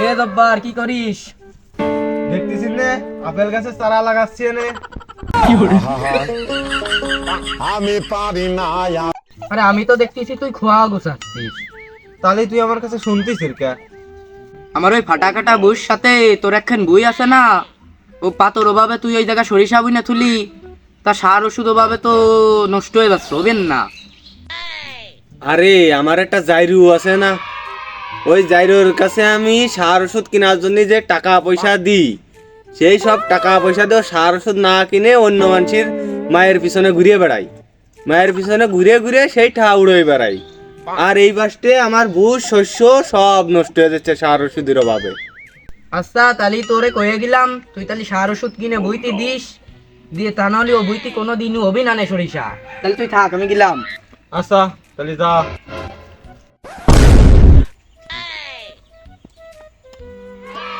রে জব্বার কি করিস? দেখতেছিস নে? আপেল গাছে চারা লাগাচ্ছি এনে। আমি পারি না আরে আমি তো দেখতেছি তুই খোয়া গুছাচ্ছিস। তাহলে তুই আমার কাছে শুনতিস কে? আমার ওই ফাটাকাটা বইয়ের সাথে তোর একখান বই আছে না? ও পাতর অভাবে তুই ওই জায়গায় সরিষা বই না তুলি তা সার ওষুধ অভাবে তো নষ্ট হয়ে যাচ্ছে হবেন না। আরে আমার একটা জাইরু আছে না। ওই জাইরুর কাছে আমি সার ওষুধ কেনার জন্য যে টাকা পয়সা দিই সেই সব টাকা পয়সা দিয়ে সার ওষুধ না কিনে অন্য মানুষের মায়ের পিছনে ঘুরিয়ে বেড়াই। মায়ের পিছনে ঘুরে ঘুরে সেই ঠা উড়ে বেড়াই। আর এই বাসটে আমার বুঝ শস্য সব নষ্ট হয়ে যাচ্ছে সার ওষুধের অভাবে। আচ্ছা তাহলে তোরে কয়ে গেলাম তুই তাহলে সার ওষুধ কিনে বইতে দিস। দিয়ে তা নাহলে ও বইতে কোনো দিনও হবি না নে সরিষা। তাহলে তুই থাক আমি গেলাম। আচ্ছা। যা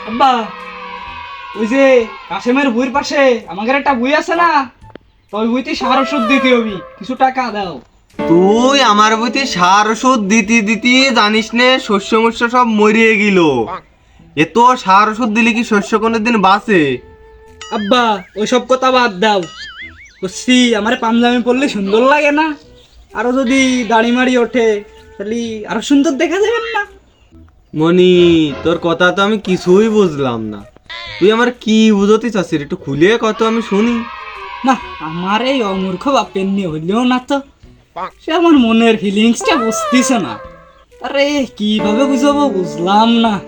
আব্বা ওই যে কাশেমের বইয়ের পাশে আমাদের একটা বই আছে না? তো ওই বইতে সার ওষুধ দিতে হবি কিছু টাকা দাও। তুই আমার প্রতি সার ওষুধ দিতে দিতে জানিস নে শস্য মস্য সব মরিয়ে গেল। এত সার ওষুধ দিলে কি শস্য কোনোদিন বাঁচে? আব্বা ওইসব কথা বাদ দাও। বলছি আমার পাঞ্জাবি পরলে সুন্দর লাগে না? আরও যদি দাড়ি মাড়ি ওঠে তাহলে আরও সুন্দর দেখা যাবেন না? মনি তোর কথা তো আমি কিছুই বুঝলাম না। তুই আমার কি বুঝতে চাচ্ছিস? একটু খুলে কত আমি শুনি। না আমার এই অমূর্খ বাপের নিয়ে হইলেও না তো। সে আমার মনের ফিলিংসটা বুঝতেছে না। আরে কীভাবে বুঝাবো? বুঝলাম না।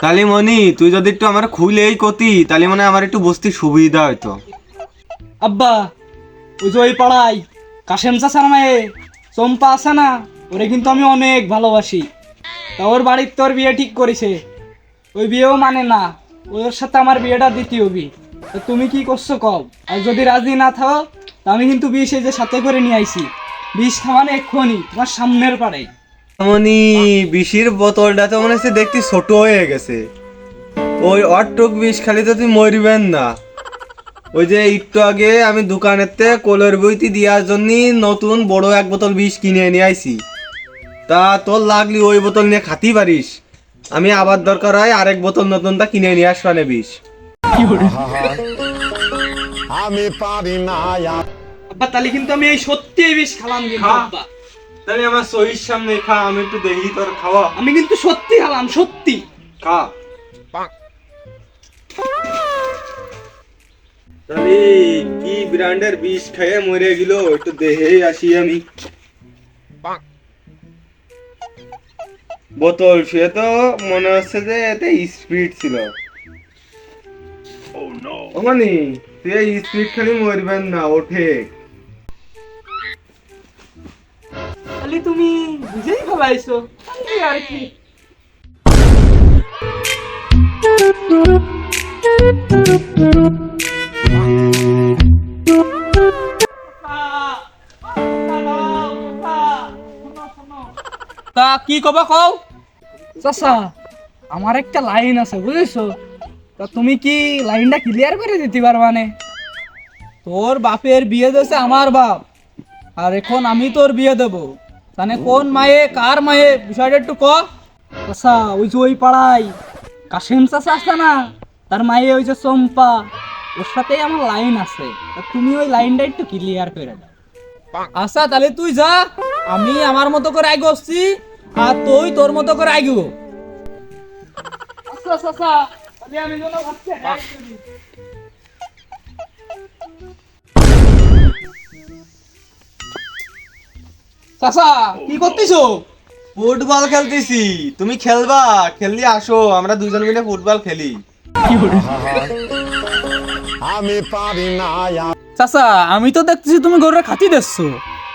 তাহলে মনি তুই যদি একটু আমার খুলেই কতি তাহলে মনে আমার একটু বুঝতে সুবিধা হইতো। আব্বা ওই যে ওই পাড়ায় কাশেম চাচার মেয়ে? চম্পা আছে না? ওরে কিন্তু আমি অনেক ভালোবাসি। তা ওর বাড়ির তোর বিয়ে ঠিক করেছে। ওই বিয়েও মানে না। ওর সাথে আমার বিয়েটা দ্বিতীয় হবি তা তুমি কি করছ কও? আর যদি রাজি না থাও, তা আমি কিন্তু বিষ এই যে সাথে করে নিয়ে আইছি। বিষ খাওয়ানো এক্ষুনি, তোমার সামনের পাড়ায় মনি বিষির বোতলটা তো মনে হচ্ছে দেখতে ছোট হয়ে গেছে। ওই অটুক বিষ খালি তো তুই মরবেন না। ওই যে একটু আগে আমি দোকানেতে কোলের বইতি দেওয়ার জন্য নতুন বড় এক বোতল বিষ কিনে নিয়ে আইছি। তা তোর লাগলি ওই বোতল নিয়ে খাতি পারিস। আমি আবার দরকার হয় আরেক বোতল নতুনটা কিনে নিয়ে আসবানে বিষ। আমি পারি না আর আব্বা তাহলে কিন্তু আমি এই সত্যি এই বিষ খালাম কিন্তু আব্বা। তাহলে আমার সহির সামনে খা আমি একটু দেখি তোর খাওয়া। আমি কিন্তু সত্যি খালাম সত্যি খা। তাহলে কি ব্র্যান্ডের বিষ খেয়ে মরে গেল? একটু দেহেই আসি আমি। বোতল সে তো মনে হচ্ছে যে এতে স্পিড ছিল। তুই এই স্পিড খালি মরবেন না ওঠে। তাহলে তুমি বুঝেই ফেলাইছো। এই আর কি। তা কি কবা কও? চাচা আমার একটা লাইন আছে বুঝেছ? তা তুমি কি লাইনটা ক্লিয়ার করে দিতে পারবা নে? তোর বাপের বিয়ে দিয়েছে আমার বাপ আর এখন আমি তোর বিয়ে দেব। তাহলে কোন মায়ে কার মায়ে বিষয়টা একটু ক? আচ্ছা ওই যে ওই পাড়ায় কাশিম চাষা আছে না তার মায়ে ওই যে চম্পা ওর সাথেই আমার লাইন আছে। তা তুমি ওই লাইনটা একটু ক্লিয়ার করে দাও। আচ্ছা তাহলে তুই যা আমি আমার মতো করে আগে আর তুই তোর মতো করে আগে আচ্ছা আচ্ছা আচ্ছা আমি যেন ভাবছি চাচা কি করতেছো? ফুটবল খেলতেছি। তুমি খেলবা খেললি আসো আমরা দুজন মিলে ফুটবল খেলি। আমি পারি না চাচা আমি তো দেখতেছি তুমি গরুরে খাতি দিচ্ছো।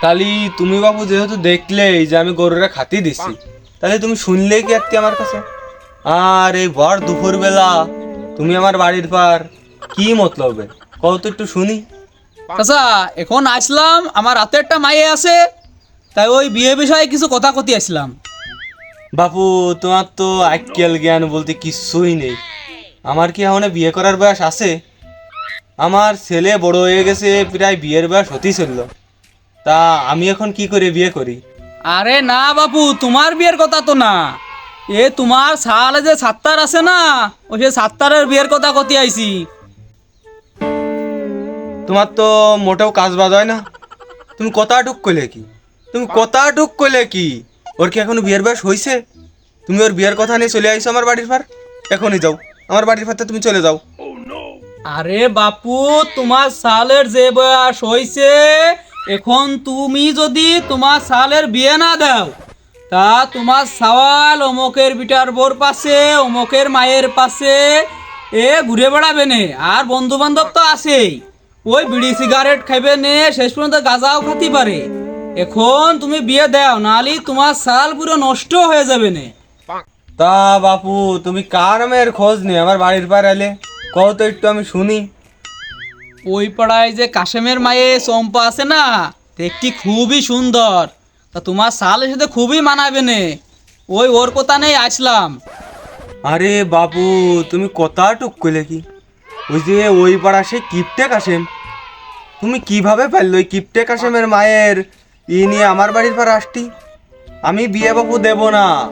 তাহলে তুমি বাবু যেহেতু দেখলেই যে আমি গরুরা খাতি দিছি তাহলে তুমি শুনলে কি আজকে আমার কাছে? আর এই ভর দুপুর বেলা তুমি আমার বাড়ির পার কি মতলবে? কত একটু শুনি। চাচা এখন আসলাম আমার হাতে একটা মাইয়ে আছে তাই ওই বিয়ে বিষয়ে কিছু কথা কতি আসলাম। বাপু তোমার তো আক্কেল জ্ঞান বলতে কিচ্ছুই নেই। আমার কি এখন বিয়ে করার বয়স আছে? আমার ছেলে বড় হয়ে গেছে প্রায় বিয়ের বয়স হতেই চলল। তা আমি এখন কি করে বিয়ে করি? আরে না বাপু তোমার বিয়ের কথা তো না। এ তোমার সালে যে সাত্তার আছে না ও সে সাত্তারের বিয়ের কথা কতি আইছি। তোমার তো মোটেও কাজ বাজ হয় না। তুমি কতটুক করলে কি? তুমি কতটুক করলে কি? ওর কি এখনও বিয়ের বয়স হয়েছে তুমি ওর বিয়ের কথা নিয়ে চলে আইছো আমার বাড়ির পার এখনই যাও। আমার বাড়ির পারতে তুমি চলে যাও। আরে বাপু তোমার সালের যে বয়স হইছে এখন তুমি যদি তোমার সালের বিয়ে না দাও, তা তোমার সওয়াল অমুকের বিটার বোর পাশে, অমুকের মায়ের পাশে এ ঘুরে বেড়াবে নে, আর বন্ধু বান্ধব তো আছেই। ওই বিড়ি সিগারেট খাইবে নে, শেষ পর্যন্ত গাঁজাও খাতি পারে। এখন তুমি বিয়ে দাও, নালি তোমার সাল পুরো নষ্ট হয়ে যাবে নে। তা বাপু, তুমি কার মেয়ের খোঁজ নেই আমার বাড়ির পার এলে? কও তো একটু আমি শুনি। ওই পাড়ায় যে কাশেমের মায়ে চম্পা আছে না, দেখতে খুবই সুন্দর। তা তোমার সালের সাথে খুবই মানাবে নে। ওই ওর কথা নেই আসলাম। আরে বাবু তুমি কথা টুক করলে কি? ওই যে ওই পাড়া সে কিপটে কাশেম। তুমি কীভাবে পারলে ওই কিপটে কাশেমের মায়ের? ই নিয়ে আমার বাড়ির পার আসতি। আমি বিয়ে বাবু দেব না।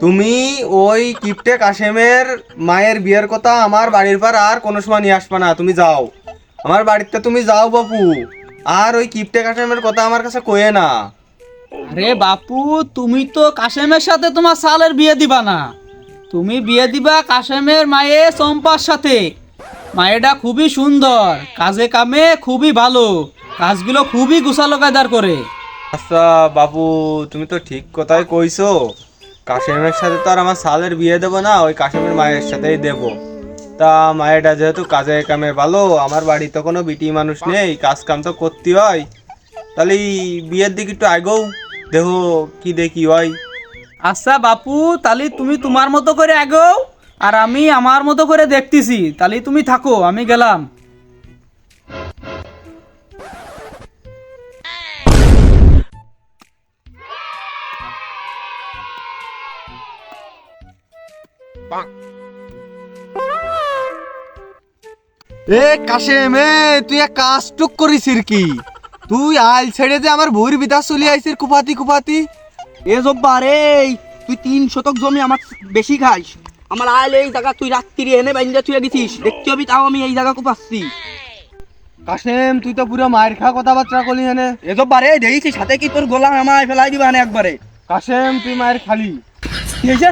তুমি ওই কিপটে কাশেমের মায়ের বিয়ের কথা আমার বাড়ির পার আর কোনো সময় নিয়ে আসবে না। তুমি যাও। আমার বাড়িতে তুমি যাও বাপু। আর ওই কিপটে কাশেমের কথা আমার কাছে কয়ে না। আরে বাপু তুমি তো কাশেমের সাথে তোমার সালের বিয়ে দিবা না। তুমি বিয়ে দিবা কাশেমের মায়ে চম্পার সাথে। মায়েটা খুবই সুন্দর কাজে কামে খুবই ভালো কাজগুলো খুবই গুছালো কায়দার করে। আচ্ছা বাপু তুমি তো ঠিক কথাই কইছো। কাশেমের সাথে তো আর আমার সালের বিয়ে দেবো না ওই কাশেমের মায়ের সাথেই দেব। তা মায়েরটা যেহেতু কাজে কামে ভালো আমার বাড়িতে কোনো বিটি মানুষ নেই কাজ কাম তো করতে হয়। তাহলে বিয়ের দিকে একটু আগেও দেহ কি দেখি হয়। আচ্ছা বাপু তাহলে তুমি তোমার মতো করে আগেও আর আমি আমার মতো করে দেখতেছি। তাহলে তুমি থাকো আমি গেলাম। এ, কাশেম, এ, তুই এক কাজ টুক করিস কি তুই আইল ছেড়ে যে আমার ভুঁড়ি বিদাস চলে আইসির কুপাতি কুপাতি এ জব্বা তুই তিন শতক জমি আমার বেশি খাইস। আমার আইলে এই জায়গা তুই রাত্রি এনে বাইন্দা তুই গেছিস। দেখতে হবি তাও আমি এই জায়গা পাচ্ছি কাশেম, তুই তো পুরো মায়ের খা কথাবার্তা করলি এনে। এ জব্বা রে দেখেছিস সাথে কি তোর গোলাম আমায় ফেলাই দিবা একবারে? কাশেম, তুই মায়ের খালি। কি হয়েছে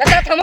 দাদা থামো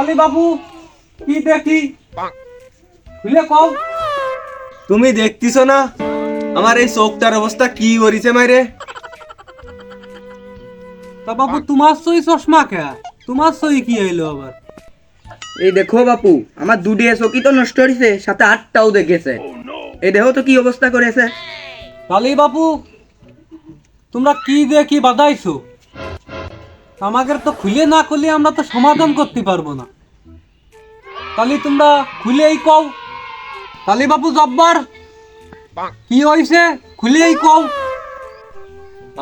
আলি বাবু কি দেখি? খুলে কও। তুমি দেখতিছো না? আমার এই চোখটার অবস্থা কি করিছে মাইরে? তা বাবু তোমার সই চশমা কে? তোমার সই কি হইল আবার? এই দেখো বাপু আমার দুটি চকি তো নষ্ট হয়েছে সাথে আটটাও দেখেছে। এই দেখো তো কি অবস্থা করেছে। তাহলে বাপু তোমরা কি দিয়ে কি বাধাইছো? আমাদের তো খুলে না খুলে আমরা তো সমাধান করতে পারব না। তাহলে তোমরা খুলেই কও। তাহলে বাপু জব্বার। কি হয়েছে খুলেই কও।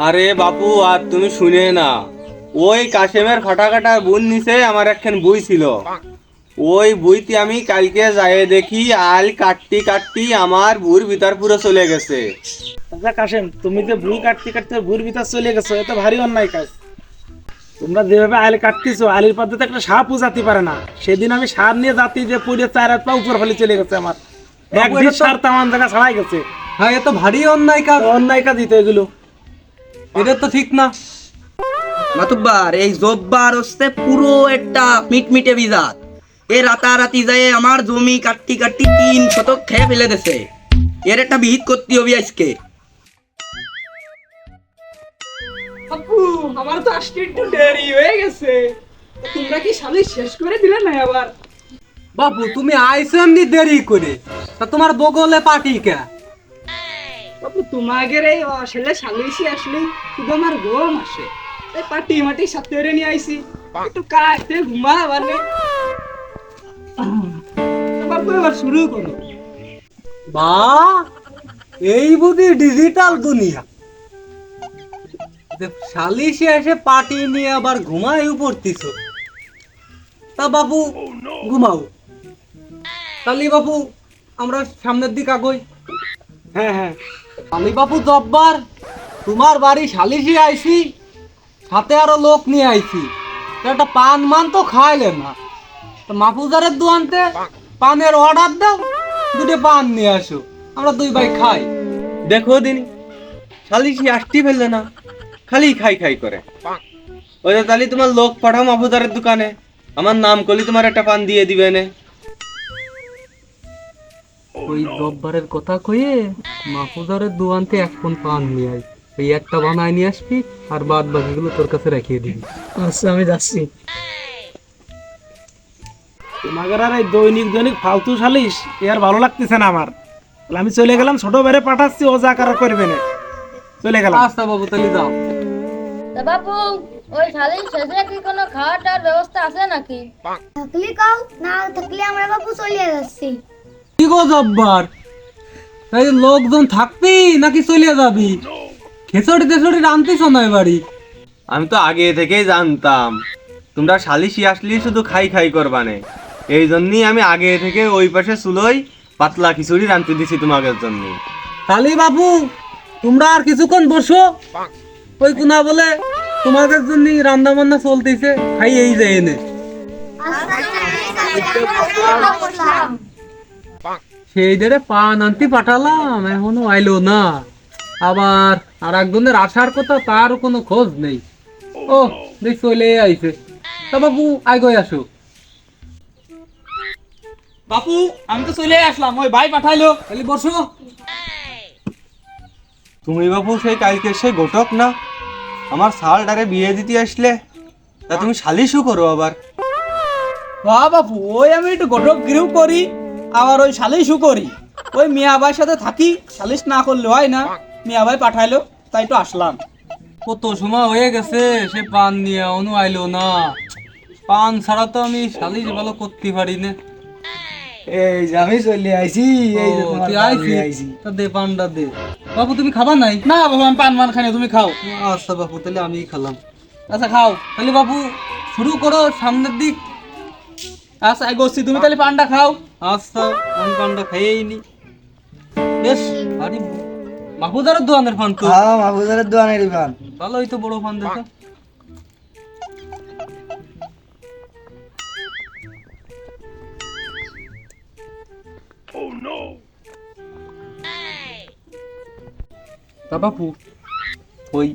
আরে বাপু আর তুমি শুনে না। ওই কাশেমের ফাটাকাটার বুন নিচে আমার একখান বই ছিল। ওই বইতে আমি কালকে যাই দেখি আল কাটতি কাটতি আমার ভুর ভিতর পুরো চলে গেছে। আচ্ছা কাশেম তুমি যে ভুল কাটতে কাটতে ভুর ভিতর চলে গেছো এত ভারী অন্যায় কাজ। তোমরা যেভাবে আইল কাটতেছো আলির পদ্ধতি একটা সাপ জাতি পারে না। সেদিন আমি সার নিয়ে যাতি যে পড়ে চার হাত পা উপর ফেলে চলে গেছে আমার। এক এটা দিন তো- সার তামান জায়গা ছাড়াই গেছে। হ্যাঁ এ তো ভারী অন্যায় কাজ। অন্যায় কাজ দিতে এগুলো। এটা তো ঠিক না। মাতুব্বার এই জব্বার হচ্ছে পুরো একটা মিটমিটে বিজাত। এ রাতারাতি যায় আমার জমি কাটতি কাটতি তিন শতক খেয়ে ফেলে দেছে। এর একটা বিহিত করতে হবে আজকে। আমার তো আসতে একটু দেরি হয়ে গেছে। তোমরা কি শালি শেষ করে দিলে না আবার? বাবু তুমি আইসো এমনি দেরি করে। তা তোমার বগলে পাটি কে? বাপু তোমাদের এই ছেলে সালিশি আসলে শুধু আমার গরম আসে এই পাটি মাটি সাথে নিয়ে আইছি। একটু কাটতে ঘুমা মানে বাপু এবার শুরু করো। বা এই বুঝি ডিজিটাল দুনিয়া। সালিশে এসে পার্টি নিয়ে আবার ঘুমাই তা বাবু ঘুমাও। বাবু আমরা সামনের আগই। হ্যাঁ হ্যাঁ। বাবু জব্বার তোমার বাড়ি সালিশি আইছি, সাথে আরও লোক নিয়ে আইছি। তা একটা পান মান তো খাইলে না। তো মাহফুজারের দোয়ানতে পানের অর্ডার দাও, দুটো পান নিয়ে আসো। আমরা দুই ভাই খাই। দেখো দিন শালিশি আসতে ফেললে না। খালি খাই খাই করে। ওই তাহলে তোমার লোক পাঠাও মাহফুজারের দোকানে। আমার নাম করলে তোমার একটা পান দিয়ে দিবে নে। ওই জব্বারের কথা কয়ে মাহফুজারের দোয়ানতে এক ফোন পান নিয়ে আই এই একটা বানায় নিয়ে আসবি আর বাদ বাকিগুলো তোর কাছে রেখে দিবি। আচ্ছা আমি যাচ্ছি। তোমাদের আর এই দৈনিক দৈনিক ফালতু সালিশ এ আর ভালো লাগতেছে না আমার। তাহলে আমি চলে গেলাম ছোট বেড়ে পাঠাচ্ছি ও যা কারও করবে না। চলে গেলাম। আচ্ছা বাবু তাহলে যাও। তা বাপু ওই শেষে কি কোনো খাওয়া টাওয়ার ব্যবস্থা আছে নাকি? থাকলে কাও না থাকলে আমরা বাপু যাচ্ছি। কি গো জব্বার? এই লোকজন থাকবি নাকি চলে যাবি? খেসড়ি টেসড়ি রানতিস না বাড়ি আমি তো আগে থেকেই জানতাম তোমরা শালিশি আসলেই শুধু খাই খাই করবানে। এই জন্যই আমি আগে থেকে ওই পাশে চুলোই পাতলা খিচুড়ি রাঁধতে দিছি তোমাদের জন্য। তাহলে বাবু তোমরা আর কিছুক্ষণ বসো। ওই কুনা বলে? তোমাদের জন্য রান্না বান্না চলতেছে, খাই এই যে এনে। সেই দেরে পান আনতে পাঠালাম, এখনও আইলো না। আবার আর একজনের আসার কথা, তার কোনো খোঁজ নেই। ও, দেখ, চলে আইছে। তা বাবু আগে আসো? বাপু, আমি তো চলে আসলাম, ওই ভাই পাঠাইলো। তাহলে বসো। তুমি বাবু সেই কালকে সেই গোটক না? আমার শালটারে বিয়ে দিতে আসলে। তা তুমি শালিশও করো আবার। বাহ বাপু ওই আমি একটু গটক গৃহ করি আবার ওই সালিশও করি। ওই মিয়া ভাইয়ের সাথে থাকি সালিশ না করলে হয় না। মিয়া ভাই পাঠাইলো তাই তো আসলাম। কত সময় হয়ে গেছে সে পান নিয়ে অনু আইলো না। পান ছাড়া তো আমি সালিশ ভালো করতে পারি না। এই যে আমি চলে আইছি ও, তুই আইছিস? তা দে পানটা দে। বাবু তুমি খাবা নাই? না বাবু আমি পান মান খাই না, তুমি খাও। আচ্ছা বাবু তাহলে আমি খেলাম। আচ্ছা খাও। তাহলে বাবু শুরু করো সামনের দিক। আচ্ছা গোস্তি তুমি তাহলে পানটা খাও। আচ্ছা আমি পানটা খাইয়েই নি বেশ আরে মাহফুজারের দোকানের পান তো। হ্যাঁ মাহবুজারের দোয়ানের পান। ভালোই তো বড় পান দেখো। তা বাপু ওই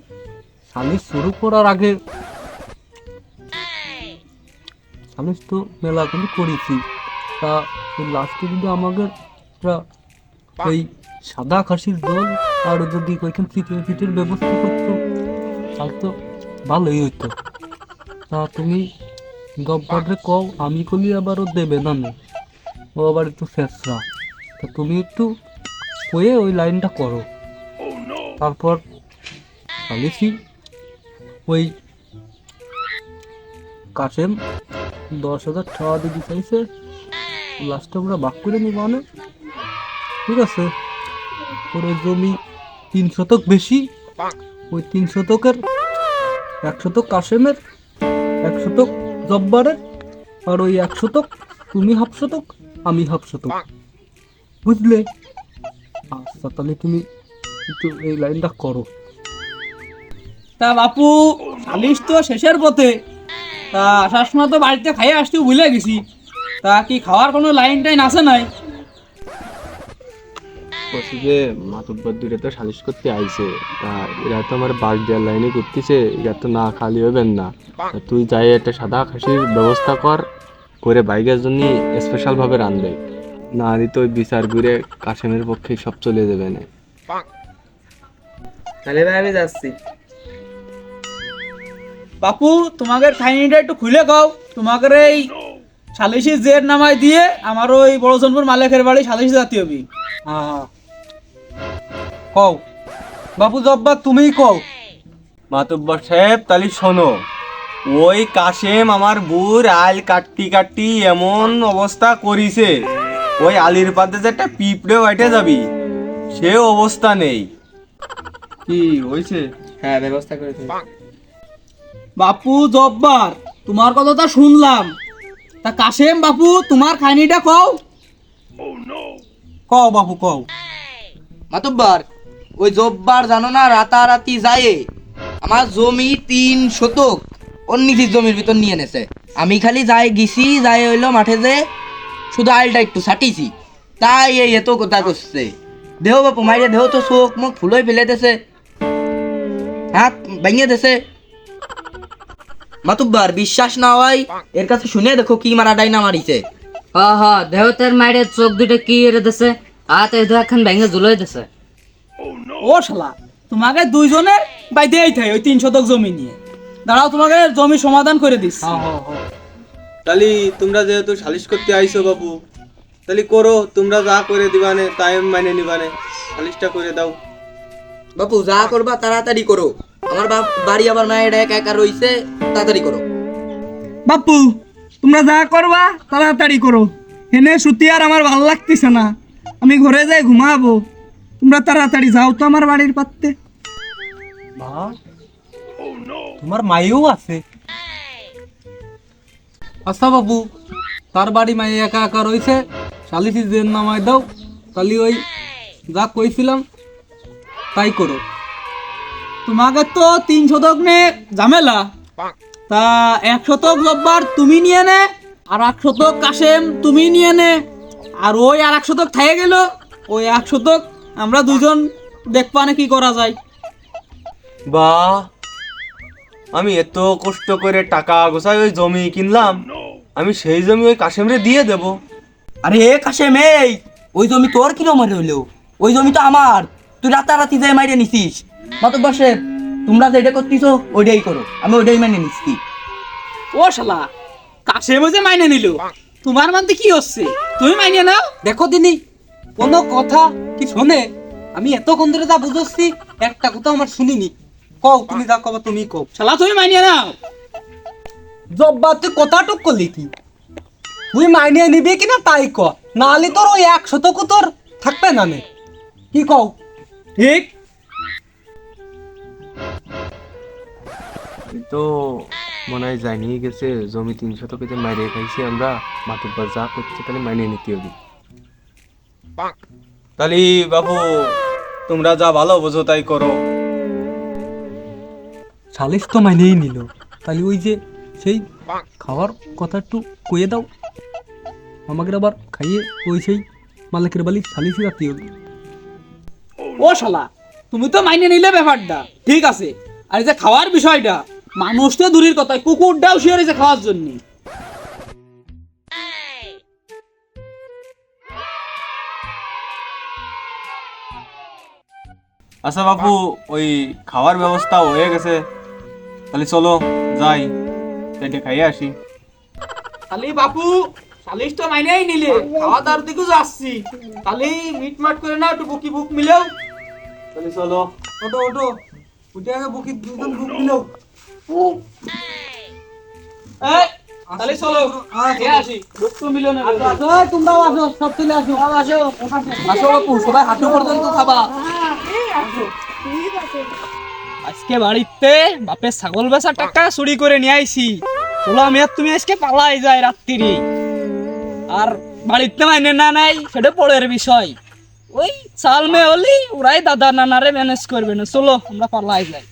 সালিশ শুরু করার আগে সালিশ তো মেলা কিন্তু করেছি। তা ওই লাস্টে যদি আমাকে ওই সাদা খাসির দোল আর যদি ওইখান চিকেন ফিটের ব্যবস্থা করতো তাহলে তো ভালোই হইতো। তা তুমি গব্বারে কও আমি কলি আবার ও দেবে না নে। ও আবার একটু শেষরা তা তুমি একটু কয়ে ওই লাইনটা করো। তারপর সালিসি ওই কাশেম দশ হাজার টাকা দিতে চাইছে লাস্টে আমরা বাক করে নিব মানে। ঠিক আছে ওই জমি তিন শতক বেশি, ওই তিন শতকের, এক শতক কাশেমের, এক শতক জব্বারের, আর ওই এক শতক তুমি হাফ শতক, আমি হাফ শতক। বুঝলে? আচ্ছা তাহলে তুমি একটু এই লাইনটা করো। তা বাপু সালিশ তো শেষের পথে। তা আসার সময় তো বাড়িতে খাইয়ে আসতে ভুলে গেছি। তা কি খাওয়ার কোনো লাইন টাইন আছে নাই? বলছি যে মাতুব্বর দূরে তো সালিশ করতে আইছে। তা এরা তো আমার বাস দেওয়ার লাইনে করতেছে এরা তো না খালি হবেন না। তুই যাই একটা সাদা খাসির ব্যবস্থা কর করে বাইকের জন্য স্পেশাল ভাবে রানবে না দিতে ওই বিচার ঘুরে কাশেমের পক্ষে সব চলে যাবে না। তাহলে ভাই আমি যাচ্ছি। বাপু তোমাদের খাইনিটা একটু খুলে খাও। তোমাদের এই সালিশি জের নামায় দিয়ে আমার ওই বড় জনপুর মালিকের বাড়ি সালিশি জাতি হবি। হ্যাঁ হ্যাঁ। কও। বাপু জব্বার তুমিই কও। মাতুব্বর সাহেব তাহলে শোনো। ওই কাশেম আমার বুর আল কাটতি কাটতি এমন অবস্থা করিছে। ওই আলির পাতে যে একটা পিঁপড়ে ওইটে যাবি সে অবস্থা নেই। কি হয়েছে? হ্যাঁ ব্যবস্থা করে দিন। বাপু জব্বার তোমার কথাটা শুনলাম। তা কাশেম বাপু তোমার খাইনিটা কও। কও বাপু কও। মাতুব্বার ওই জব্বার জানো না রাতারাতি যায়। আমার জমি তিন শতক। অন্যকির জমির ভিতর নিয়ে নেছে আমি খালি যাই গেছি যাই হইল মাঠে যে শুধু আলটা একটু ছাটিছি। তাই এই এত কথা করছে দেহ বাপু মাইরে দেহ তো চোখ মুখ ফুলোই ফেলে দেছে। হাত ভেঙে দেছে। মাতুব্বার বিশ্বাস না হয় এর কাছে শুনে দেখো কি মারা ডাইনা মারিছে। হ হ দেহতের মায়ের চোখ দুটো কি এরে দিছে হাত এই এখন ভেঙে দিছে। ও শালা তোমাকে দুইজনের বাইতেই থাই ওই তিন শতক জমি নিয়ে। দাঁড়াও তোমাকে জমি সমাধান করে দিস। তাহলে তোমরা যেহেতু সালিশ করতে আইছো বাবু তাহলে করো তোমরা যা করে দিবানে তাই আমি মানে নিবানে সালিশটা করে দাও। বাপু যা করবা তাড়াতাড়ি করো। আমার বাপ বাড়ি আবার মায়ের একা একা রইছে তাড়াতাড়ি করো। বাপু তোমরা যা করবা তাড়াতাড়ি করো। হেনে সুতি আর আমার ভালো লাগতেছে না। আমি ঘরে যাই ঘুমাবো। তোমরা তাড়াতাড়ি যাও তো আমার বাড়ির পাত্তে মা তোমার মাইও আছে। আচ্ছা বাবু তার বাড়ি মাই একা একা রয়েছে সালিসি জের নামায় দাও, তাহলে ওই যা কইছিলাম তাই করো। তোমাকে তো তিন শতক নে ঝামেলা। তা এক শতক জব্বার তুমি নিয়ে নে, আর এক শতক কাশেম তুমি নিয়ে নে। আর ওই আর এক শতক থেকে গেল, ওই এক শতক আমরা দুজন দেখপানে কি করা যায়। বা আমি এত কষ্ট করে টাকা গোছাই ওই জমি কিনলাম আমি সেই জমি ওই কাশেমরে দিয়ে দেব। আরে এ কাশেম এই! ওই জমি তোর কি রকমের হইল? ওই জমি তো আমার। তুই রাতারাতি যাই মাইরে নিছিস। মাতব্বর সাহেব তোমরা যেটা করতেছো ওইটাই করো। আমি ওইটাই মেনে নিচ্ছি। ও শালা কাশেম যে মাইনে নিল। তোমার মানতে কি হচ্ছে? তুমি মাইনে নাও। দেখো দিনি কোনো কথা কি শোনে? আমি এতক্ষণ ধরে যা বুঝছি একটা কথা আমার শুনিনি। কও তুমি যা কবা তুমি কও। শালা তুমি মাইনে নাও জব্বা তুই কথাটুক করলি কি? তুই মাইনে নিবি কিনা তাই ক? নাহলে তোর ওই এক শতক তোর থাকবে না নে। কি কও? ঠিক? তো মনে হয় যাই নিয়ে গেছে জমি তিন শতকে মাইরে খাইছি আমরা মাতুব্বার যা করছে তাহলে মাইনে নিতে হবে। তাহলে বাবু তোমরা যা ভালো বোঝো তাই করো। সালিশ তো মাইনেই নিল। তাহলে ওই যে সেই খাওয়ার কথা একটু কয়ে দাও। আমাকে আবার খাইয়ে ওই সেই মালিকের বালি সালিশি রাখতে হবে ও শালা তুমি তো মাইনে নিলে ব্যাপারটা। ঠিক আছে আর এই যে খাওয়ার বিষয়টা মানুষ তো দূরের কথা কুকুরটাও শুয়ে রয়েছে খাওয়ার জন্য। আচ্ছা বাপু ওই খাওয়ার ব্যবস্থা হয়ে গেছে। তাহলে চলো যাই। এটা খাইয়ে আসি। খালি বাপু সালিশ তো মাইনেই নিলে। খাওয়া দাওয়ার দিকেও যাচ্ছি। খালি মিটমাট করে না একটু বুকি বুক মিলেও। তাহলে চলো। ওটো ওটো উঠে আগে বুকি দুজন বুক দিলো এই, তাহলে চলো। খেয়ে আসি। বুক তো মিলো না। তোমরাও আসো সব চলে আসো। আসো। আসো বাপু সবাই হাঁটু পর্যন্ত খাবা। আজকে বাড়িতে বাপের ছাগল বেচার টাকা চুরি করে নিয়ে আইছি। চলো আমি তুমি আজকে পালাই যায় রাত্রি আর বাড়িতে মাইনে না নাই, সেটা পরের বিষয়। ওই চাল মেয়ে হলি, ওরাই দাদা নানারে ম্যানেজ করবে না। চলো, আমরা পালাই যাই।